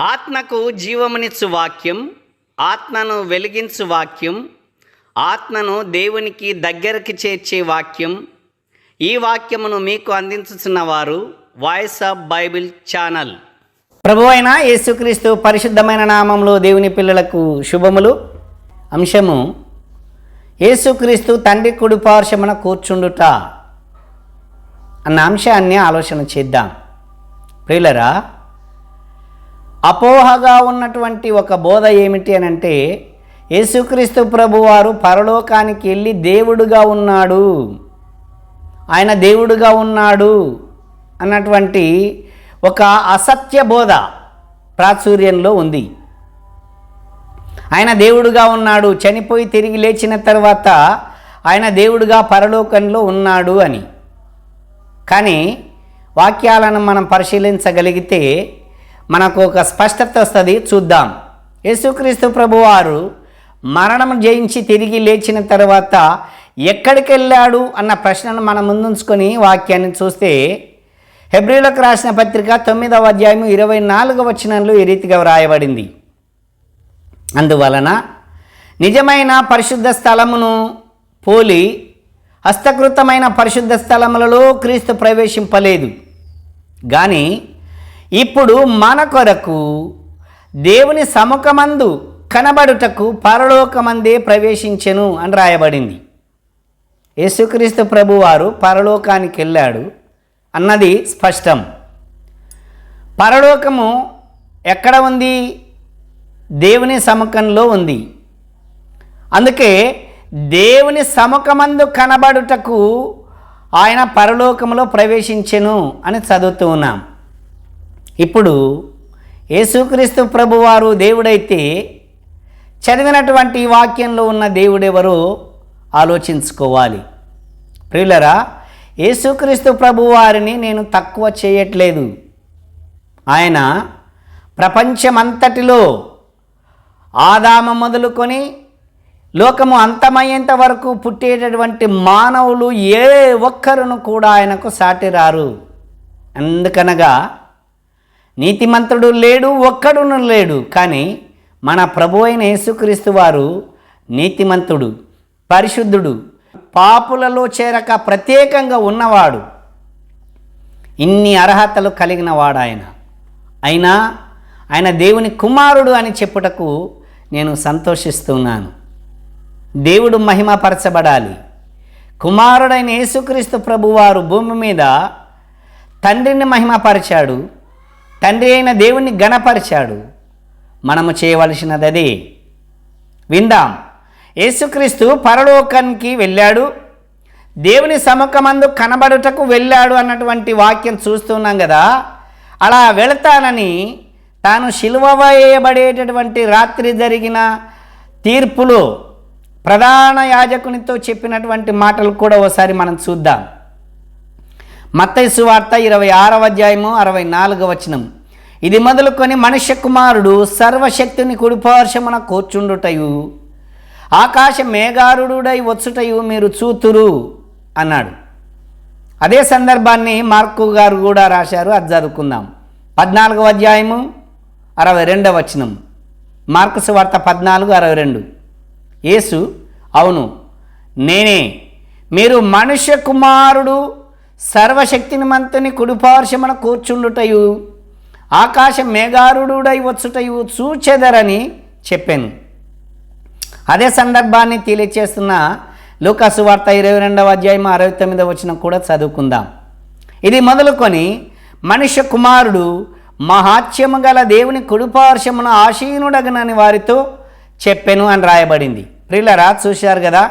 ఆత్మకు జీవమునిచ్చు వాక్యం ఆత్మను వెలిగించు వాక్యం ఆత్మను దేవునికి దగ్గరికి చేర్చే వాక్యం. ఈ వాక్యమును మీకు అందించుతున్న వారు వాయిస్ ఆఫ్ బైబిల్ ఛానల్. ప్రభు అయిన యేసుక్రీస్తు పరిశుద్ధమైన నామంలో దేవుని పిల్లలకు శుభములు. అంశము యేసుక్రీస్తు తండ్రి కుడి పార్శ్వమున కూర్చుండుట అన్న అంశాన్ని ఆలోచన చేద్దాం. ప్రియులరా అపోహగా ఉన్నటువంటి ఒక బోధ ఏమిటి అని అంటే యేసుక్రీస్తు ప్రభువారు పరలోకానికి వెళ్ళి దేవుడుగా ఉన్నాడు. ఆయన దేవుడుగా ఉన్నాడు అన్నటువంటి ఒక అసత్య బోధ ప్రాచుర్యంలో ఉంది. ఆయన దేవుడుగా ఉన్నాడు చనిపోయి తిరిగి లేచిన తర్వాత ఆయన దేవుడుగా పరలోకంలో ఉన్నాడు అని. కానీ వాక్యాలను మనం పరిశీలించగలిగితే మనకు ఒక స్పష్టత వస్తుంది చూద్దాం. యేసుక్రీస్తు ప్రభువారు మరణం జయించి తిరిగి లేచిన తర్వాత ఎక్కడికి వెళ్ళాడు అన్న ప్రశ్నను మనం ముందుంచుకొని వాక్యాన్ని చూస్తే హెబ్రిలకు రాసిన పత్రిక తొమ్మిదవ అధ్యాయం ఇరవై నాలుగవ వచనంలో ఈ రీతిగా వ్రాయబడింది. అందువలన నిజమైన పరిశుద్ధ స్థలమును పోలి హస్తకృతమైన పరిశుద్ధ స్థలములలో క్రీస్తు ప్రవేశింపలేదు. కానీ ఇప్పుడు మన కొరకు దేవుని సముఖమందు కనబడుటకు పరలోకమందే ప్రవేశించెను అని రాయబడింది. యేసుక్రీస్తు ప్రభువారు పరలోకానికి వెళ్ళాడు అన్నది స్పష్టం. పరలోకము ఎక్కడ ఉంది? దేవుని సముఖంలో ఉంది. అందుకే దేవుని సముఖమందు కనబడుటకు ఆయన పరలోకములో ప్రవేశించెను అని చదువుతూ ఉన్నాం. ఇప్పుడు యేసుక్రీస్తు ప్రభువారు దేవుడైతే చదివినటువంటి ఈ వాక్యంలో ఉన్న దేవుడెవరో? ఆలోచించుకోవాలి. ప్రియులరా యేసుక్రీస్తు ప్రభువారిని నేను తక్కువ చేయట్లేదు. ఆయన ప్రపంచమంతటిలో ఆదామ మొదలుకొని లోకము అంతమయ్యేంత వరకు పుట్టేటటువంటి మానవులు ఏ ఒక్కరును కూడా ఆయనకు సాటిరారు. అందుకనగా నీతిమంతుడు లేడు ఒక్కడును లేడు. కానీ మన ప్రభు అయిన యేసుక్రీస్తు వారు నీతిమంతుడు పరిశుద్ధుడు పాపులలో చేరక ప్రత్యేకంగా ఉన్నవాడు ఇన్ని అర్హతలు కలిగిన వాడు ఆయన అయినా ఆయన దేవుని కుమారుడు అని చెప్పుటకు నేను సంతోషిస్తున్నాను. దేవుడు మహిమపరచబడాలి. కుమారుడైన యేసుక్రీస్తు ప్రభువారు భూమి మీద తండ్రిని మహిమపరిచాడు. తండ్రి అయిన దేవుణ్ణి గణపరిచాడు. మనము చేయవలసినది అదే విందాం. యేసుక్రీస్తు పరలోకానికి వెళ్ళాడు. దేవుని సముఖమందు కనబడుటకు వెళ్ళాడు అన్నటువంటి వాక్యం చూస్తున్నాం కదా. అలా వెళతానని తాను శిలువ వేయబడేటటువంటి రాత్రి జరిగిన తీర్పులో ప్రధాన యాజకునితో చెప్పినటువంటి మాటలు కూడా ఒకసారి మనం చూద్దాం. మత్తైసు వార్త ఇరవై ఆరవ అధ్యాయము అరవై నాలుగవ వచనం. ఇది మొదలుకొని మనుష్య కుమారుడు సర్వశక్తిని కుడిపార్శమున కూర్చుండుటయు ఆకాశ మేఘారుడై వచ్చుటయు మీరు చూతురు అన్నాడు. అదే సందర్భాన్ని మార్కు గారు కూడా రాశారు అది చదువుకుందాం. పద్నాలుగవ అధ్యాయము అరవై రెండవ వచనం. మార్కు వార్త పద్నాలుగు అరవై రెండు. యేసు అవును నేనే మీరు మనుష్య కుమారుడు సర్వశక్తిని మంతుని కుడిపార్శ్వమున కూర్చుండుటయు ఆకాశ మేఘారుడై వచ్చుటయు చూచెదరని చెప్పాను. అదే సందర్భాన్ని తెలియచేస్తున్న లూకాసు వార్త ఇరవై రెండవ అధ్యాయం అరవై తొమ్మిదవ వచ్చిన కూడా చదువుకుందాం. ఇది మొదలుకొని మనుష్య కుమారుడు మహాత్యము గల దేవుని కుడిపార్శ్వమున ఆశీనుడగనని వారితో చెప్పెను అని రాయబడింది. ప్రియులరా చూశారు కదా?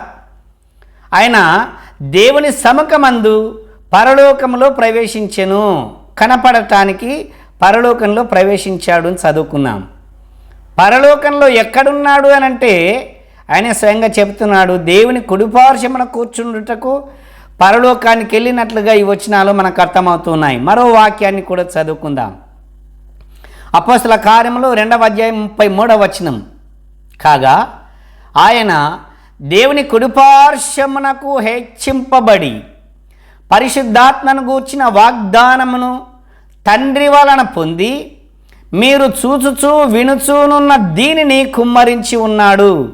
ఆయన దేవుని సముఖమందు పరలోకంలో ప్రవేశించెను. కనపడటానికి పరలోకంలో ప్రవేశించాడు అని చదువుకున్నాం. పరలోకంలో ఎక్కడున్నాడు అని అంటే ఆయన స్వయంగా చెప్తున్నాడు దేవుని కుడిపార్శ్వమున కూర్చుండుటకు పరలోకానికి వెళ్ళినట్లుగా ఈ వచనాలు మనకు అర్థమవుతున్నాయి. మరో వాక్యాన్ని కూడా చదువుకుందాం. అపోస్తుల కార్యంలో రెండవ అధ్యాయం ముప్పై మూడవ వచనం. కాగా ఆయన దేవుని కుడిపార్శ్వమునకు హెచ్చింపబడి పరిశుద్ధాత్మను గూర్చిన వాగ్దానమును తండ్రి వలన పొంది మీరు చూచుచూ వినుచూనున్న దీనిని కుమ్మరించి ఉన్నాడు.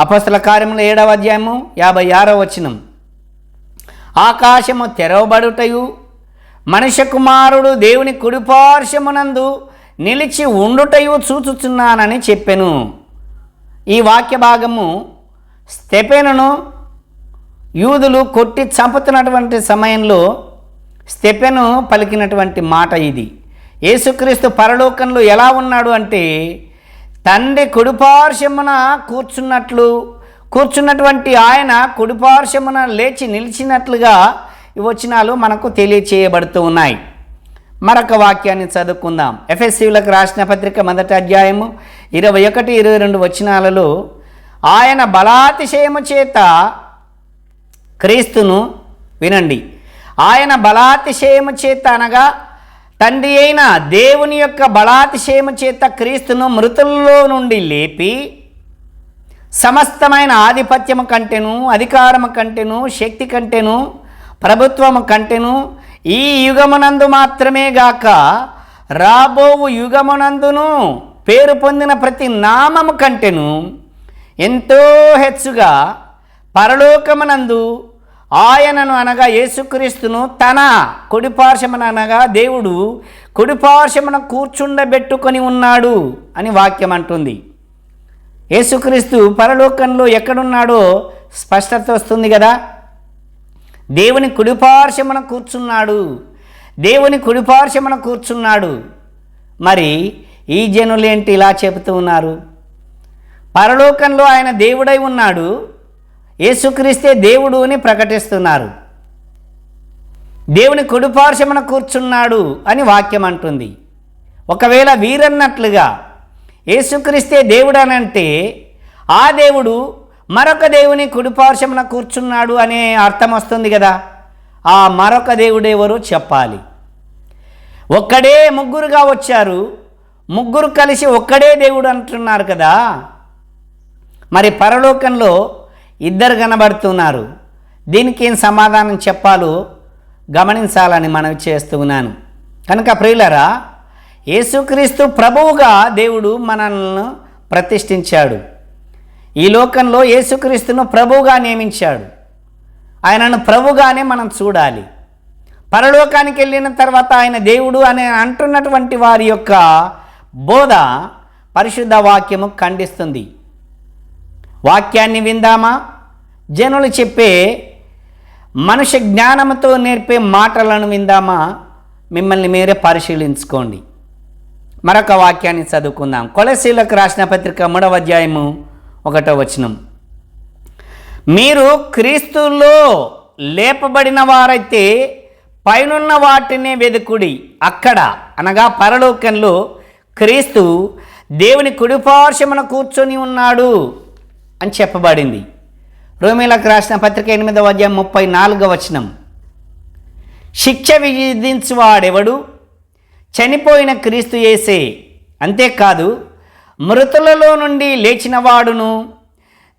అపస్తుల కార్యములు ఏడవ అధ్యాయము యాభై ఆరో వచనం. ఆకాశము తెరవబడుటయు మనుష్య కుమారుడు దేవుని కుడిపార్శ్వమునందు నిలిచి ఉండుటయు చూచుచున్నానని చెప్పెను. ఈ వాక్య భాగము స్టెపెనును యూదులు కొట్టి చంపుతున్నటువంటి సమయంలో స్తెపెను పలికినటువంటి మాట ఇది. యేసుక్రీస్తు పరలోకంలో ఎలా ఉన్నాడు అంటే తండ్రి కుడిపార్శ్వమున కూర్చున్నట్లు కూర్చున్నటువంటి ఆయన కుడిపార్శ్వమున లేచి నిలిచినట్లుగా వచనాలు మనకు తెలియచేయబడుతూ ఉన్నాయి. మరొక వాక్యాన్ని చదువుకుందాం. ఎఫ్ఎస్సీలకు రాసిన పత్రిక మొదటి అధ్యాయము ఇరవై ఒకటి ఇరవై రెండు వచనాలలో ఆయన బలాతిశయము చేత క్రీస్తును వినండి. ఆయన బలాతిశయము చేత అనగా తండ్రి అయిన దేవుని యొక్క బలాతిశయము చేత క్రీస్తును మృతుల్లో నుండి లేపి సమస్తమైన ఆధిపత్యము కంటేను అధికారము కంటెను శక్తి కంటెను ప్రభుత్వము కంటెను ఈ యుగమునందు మాత్రమే గాక రాబోవు యుగమునందును పేరు పొందిన ప్రతి నామము కంటేను ఎంతో హెచ్చుగా పరలోకమునందు ఆయనను అనగా యేసుక్రీస్తును తన కుడిపార్శ్వమున అనగా దేవుడు కుడిపార్శ్వమున కూర్చుండబెట్టుకొని ఉన్నాడు అని వాక్యం అంటుంది. యేసుక్రీస్తు పరలోకంలో ఎక్కడున్నాడో స్పష్టత వస్తుంది కదా? దేవుని కుడిపార్శ్వమున కూర్చున్నాడు. దేవుని కుడిపార్శ్వమున కూర్చున్నాడు. మరి ఈ జనులేంటి ఇలా చెబుతూ ఉన్నారు? పరలోకంలో ఆయన దేవుడై ఉన్నాడు. యేసుక్రీస్తే దేవుడు అని ప్రకటిస్తున్నారు. దేవుని కొడుపార్శమన కూర్చున్నాడు అని వాక్యం అంటుంది. ఒకవేళ వీరన్నట్లుగా యేసుక్రీస్తే దేవుడు అని అంటే ఆ దేవుడు మరొక దేవుని కుడిపార్శ్వమున కూర్చున్నాడు అనే అర్థం వస్తుంది కదా. ఆ మరొక దేవుడెవరో చెప్పాలి. ఒక్కడే ముగ్గురుగా వచ్చారు. ముగ్గురు కలిసి ఒక్కడే దేవుడు అంటున్నారు కదా. మరి పరలోకంలో ఇద్దరు కనబడుతున్నారు. దీనికి ఏం సమాధానం చెప్పాలో గమనించాలని మనవి చేస్తున్నాను కనుక ప్రియులరా యేసుక్రీస్తు ప్రభువుగా దేవుడు మనల్ని ప్రతిష్ఠించాడు. ఈ లోకంలో యేసుక్రీస్తును ప్రభువుగా నియమించాడు. ఆయనను ప్రభుగానే మనం చూడాలి. పరలోకానికి వెళ్ళిన తర్వాత ఆయన దేవుడు అని అంటున్నటువంటి వారి యొక్క బోధ పరిశుద్ధ వాక్యము ఖండిస్తుంది. వాక్యాన్ని విందామా? జనులు చెప్పే మనుష్య జ్ఞానంతో నేర్పే మాటలను విందామా? మిమ్మల్ని మీరే పరిశీలించుకోండి. మరొక వాక్యాన్ని చదువుకుందాం. కొలసీలకు రాసిన పత్రిక మూడవ అధ్యాయము ఒకటో వచనం. మీరు క్రీస్తులో లేపబడిన వారైతే పైనున్న వాటినే వెదుకుడి. అక్కడ అనగా పరలోకంలో క్రీస్తు దేవుని కుడిపార్శ్వమున కూర్చొని ఉన్నాడు. అని చెప్పబడింది. రోమిలకు రాసిన పత్రిక ఎనిమిదవ అధ్యాయం ముప్పై నాలుగవ వచనం. శిక్ష విధించువాడెవడు? చనిపోయిన క్రీస్తు చేసే అంతేకాదు మృతులలో నుండి లేచినవాడును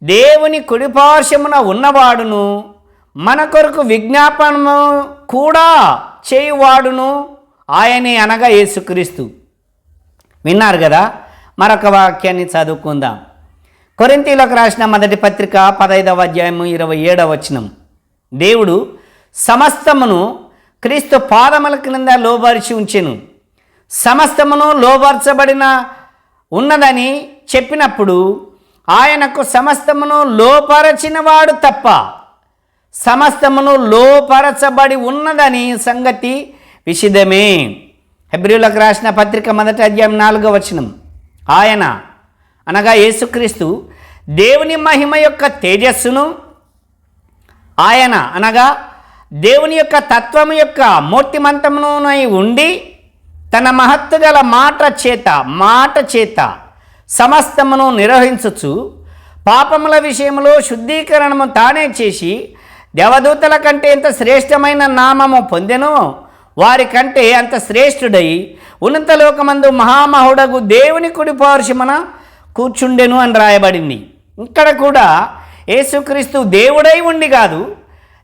దేవుని కుడిపార్శ్వమున ఉన్నవాడును మన కొరకు విజ్ఞాపనము కూడా చేయువాడును ఆయనే అనగా యేసుక్రీస్తు. విన్నారు కదా? మరొక వాక్యాన్ని చదువుకుందాం. కొరింతీలకు రాసిన మొదటి పత్రిక పదైదవ అధ్యాయము ఇరవై ఏడవ వచనం. దేవుడు సమస్తమును క్రీస్తు పాదముల క్రింద లోబరిచి ఉంచెను. సమస్తమును లోబర్చబడిన ఉన్నదని చెప్పినప్పుడు ఆయనకు సమస్తమును లోపరచినవాడు తప్ప సమస్తమును లోపరచబడి ఉన్నదని సంగతి విషిదమే హెబ్రిలకు రాసిన పత్రిక మొదటి అధ్యాయం నాలుగవ వచనం. ఆయన అనగా యేసుక్రీస్తు దేవుని మహిమ యొక్క తేజస్సును ఆయన అనగా దేవుని యొక్క తత్వం యొక్క మూర్తిమంతమునై ఉండి తన మహత్తు గల మాట చేత మాట చేత సమస్తమును నిర్వహించుచు పాపముల విషయంలో శుద్ధీకరణము తానే చేసి దేవదూతల కంటే ఎంత శ్రేష్టమైన నామము పొందెనో వారి కంటే అంత శ్రేష్ఠుడై ఉన్నత లోకమందు మహామహుడగు దేవుని కుడి కూర్చుండెను అని రాయబడింది. ఇక్కడ కూడా యేసుక్రీస్తు దేవుడై ఉండి కాదు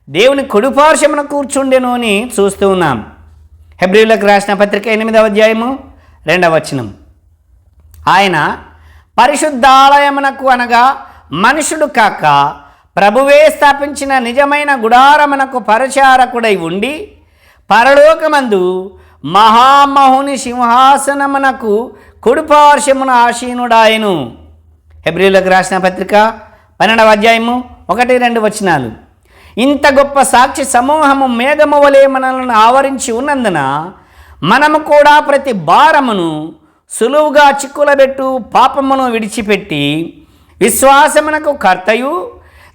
దేవుని కుడిపార్శ్వమున కూర్చుండెను అని చూస్తూ ఉన్నాం. హెబ్రిలకు రాసిన పత్రిక ఎనిమిదవ అధ్యాయము రెండవ వచనం. ఆయన పరిశుద్ధాలయమునకు అనగా మనుషుడు కాక ప్రభువే స్థాపించిన నిజమైన గుడారమునకు పరిచారకుడై ఉండి పరలోకమందు మహామహుని సింహాసనమునకు కుడిపార్శ్వమున ఆశీనుడాయను. హెబ్రిలకు రాసిన పత్రిక పన్నెండవ అధ్యాయము ఒకటి రెండు వచనాలు. ఇంత గొప్ప సాక్షి సమూహము మేఘము వలె మనల్ని ఆవరించి ఉన్నందున మనము కూడా ప్రతి భారమును సులువుగా చిక్కులబెట్టు పాపమును విడిచిపెట్టి విశ్వాసమునకు కర్తయు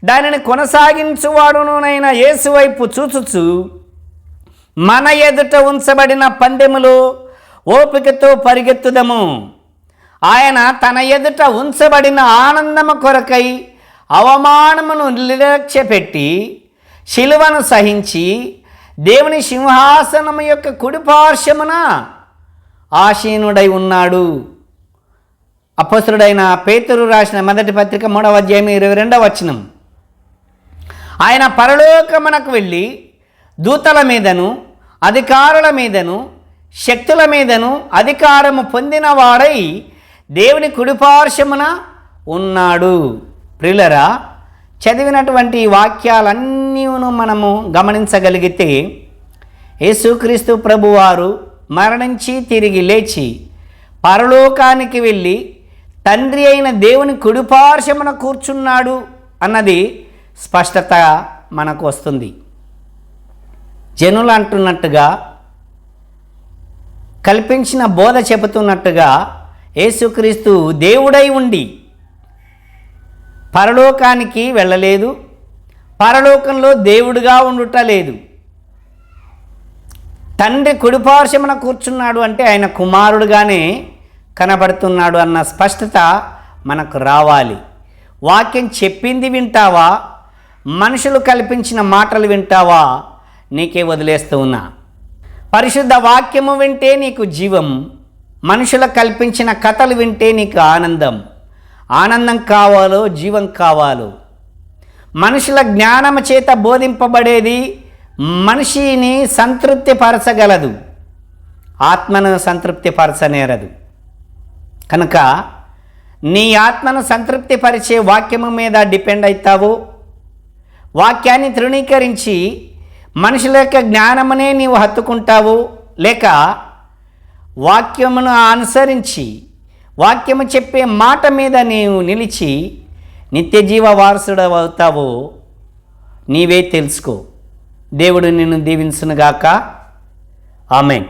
దానిని కొనసాగించువాడునైన యేసువైపు చూచుచు మన ఎదుట ఉంచబడిన పందెములో ఓపికతో పరిగెత్తుదము. ఆయన తన ఎదుట ఉంచబడిన ఆనందము కొరకై అవమానమును నిర్లక్ష్యపెట్టి శిలువను సహించి దేవుని సింహాసనము యొక్క కుడిపార్శ్వమున ఆసీనుడై ఉన్నాడు. అపసురుడైన పేతురు రాసిన మొదటి పత్రిక మూడవ అధ్యాయం ఇరవై రెండవ వచనం. ఆయన పరలోకమునకు వెళ్ళి దూతల మీదను అధికారుల మీదను శక్తుల మీదను అధికారము పొందినవాడై దేవుని కుడిపార్శ్వమున ఉన్నాడు. ప్రిలరా చదివినటువంటి వాక్యాలన్నీను మనము గమనించగలిగితే యేసుక్రీస్తు ప్రభువారు మరణించి తిరిగి లేచి పరలోకానికి వెళ్ళి తండ్రి అయిన దేవుని కుడిపార్శ్వమున కూర్చున్నాడు అన్నది స్పష్టత మనకు వస్తుంది. జనులు అంటున్నట్టుగా కల్పించిన బోధ చెబుతున్నట్టుగా యేసుక్రీస్తు దేవుడై ఉండి పరలోకానికి వెళ్ళలేదు పరలోకంలో దేవుడుగా ఉండుట లేదు. తండ్రి కుడిపార్శ్వమున కూర్చున్నాడు అంటే ఆయన కుమారుడుగానే కనబడుతున్నాడు అన్న స్పష్టత మనకు రావాలి. వాక్యం చెప్పింది వింటావా? మనుషులు కల్పించిన మాటలు వింటావా? నీకే వదిలేస్తూ ఉన్నా. పరిశుద్ధ వాక్యము వింటే నీకు జీవం మనుషుల కల్పించిన కథలు వింటే నీకు ఆనందం. ఆనందం కావాలో జీవం కావాలో. మనుషుల జ్ఞానము చేత బోధింపబడేది మనిషిని సంతృప్తిపరచగలదు. ఆత్మను సంతృప్తిపరచనేరదు. కనుక నీ ఆత్మను సంతృప్తిపరిచే వాక్యము మీద డిపెండ్ అవుతావు వాక్యాన్ని తృణీకరించి మనుషుల యొక్క జ్ఞానమునే నీవు హత్తుకుంటావు లేక వాక్యమును అనుసరించి వాక్యము చెప్పే మాట మీద నీవు నిలిచి నిత్యజీవ వారసుడు అవుతావు నీవే తెలుసుకో. దేవుడు నిన్ను దీవించునుగాక. ఆమెన్.